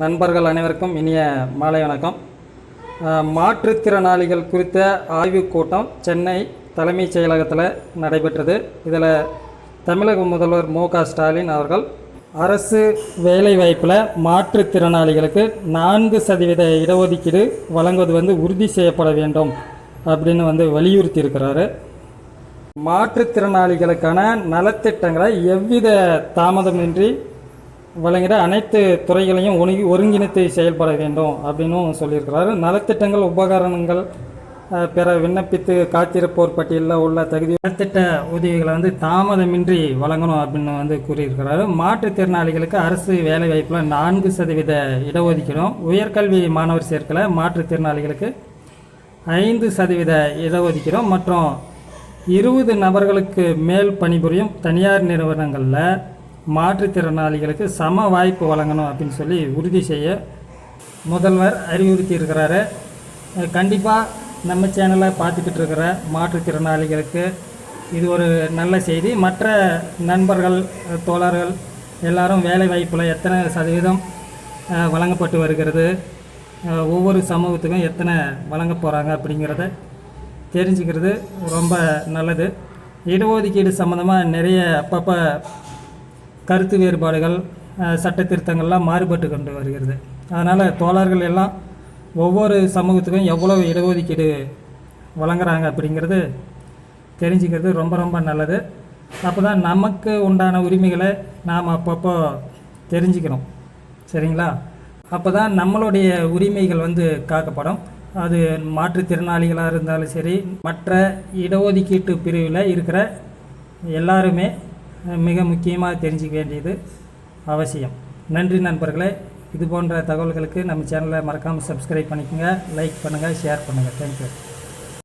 நண்பர்கள் அனைவருக்கும் இனிய மாலை வணக்கம். மாற்றுத்திறனாளிகள் குறித்த ஆய்வுக் கூட்டம் சென்னை தலைமைச் செயலகத்தில் நடைபெற்றது. இதில் தமிழக முதல்வர் மு க ஸ்டாலின் அவர்கள் அரசு வேலைவாய்ப்பில் மாற்றுத்திறனாளிகளுக்கு நான்கு சதவீத இடஒதுக்கீடு வழங்குவது வந்து உறுதி செய்யப்பட வேண்டும் அப்படின்னு வந்து வலியுறுத்தி இருக்கிறாரு மாற்றுத்திறனாளிகளுக்கான நலத்திட்டங்களை எவ்வித தாமதமின்றி வழங்குகிற அனைத்து துறைகளையும் ஒருங்கி ஒருங்கிணைத்து செயல்பட வேண்டும் அப்படின்னும் சொல்லியிருக்கிறாரு. நலத்திட்டங்கள் உபகரணங்கள் பிற பெற விண்ணப்பித்து காத்திருப்போர் பட்டியலில் உள்ள தகுதி நலத்திட்ட உதவிகளை வந்து தாமதமின்றி வழங்கணும் அப்படின்னு வந்து கூறியிருக்கிறாரு. மாற்றுத்திறனாளிகளுக்கு அரசு வேலைவாய்ப்பில் நான்கு சதவீத இடஒதுக்கீடும். உயர்கல்வி மாணவர் சேர்க்கல மாற்றுத்திறனாளிகளுக்கு ஐந்து சதவீத இடஒதுக்கீடும். மற்றும் இருபது நபர்களுக்கு மேல் பணிபுரியும் தனியார் நிறுவனங்களில் மாற்றுத்திறனாளிகளுக்கு சம வாய்ப்பு வழங்கணும் அப்படின்னு சொல்லி உறுதி செய்ய முதல்வர் அறிவுறுத்தி இருக்கிறாரு கண்டிப்பாக நம்ம சேனலை பார்த்துக்கிட்டு இருக்கிற மாற்றுத்திறனாளிகளுக்கு இது ஒரு நல்ல செய்தி. மற்ற நண்பர்கள் தோழர்கள் எல்லாரும் வேலை வாய்ப்பில் எத்தனை சதவீதம் வழங்கப்பட்டு வருகிறது ஒவ்வொரு சமூகத்துக்கும் எத்தனை வழங்க போகிறாங்க அப்படிங்கிறத தெரிஞ்சுக்கிறது ரொம்ப நல்லது. இடஒதுக்கீடு சம்மந்தமாக நிறைய அப்பப்போ கருத்து வேறுபாடுகள் சட்ட திருத்தங்கள்லாம் மாறுபட்டு கொண்டு வருகிறது. அதனால் தோழர்கள் எல்லாம் ஒவ்வொரு சமூகத்துக்கும் எவ்வளவு இடஒதுக்கீடு வழங்குறாங்க அப்படிங்கிறது தெரிஞ்சுக்கிறது ரொம்ப ரொம்ப நல்லது. அப்போ தான் நமக்கு உண்டான உரிமைகளை நாம் அப்பப்போ தெரிஞ்சுக்கணும். சரிங்களா? அப்போ தான் நம்மளுடைய உரிமைகள் வந்து காக்கப்படும். அது மாற்றுத்திறனாளிகளாக இருந்தாலும் சரி மற்ற இடஒதுக்கீட்டு பிரிவில் இருக்கிற எல்லாருமே மிக முக்கியமாக தெரிஞ்சிக்க வேண்டியது அவசியம். நன்றி நண்பர்களே. இது போன்ற தகவல்களுக்கு நம்ம சேனலை மறக்காமல் சப்ஸ்கிரைப் பண்ணிக்கோங்க லைக் பண்ணுங்கள் ஷேர் பண்ணுங்கள் தேங்க்யூ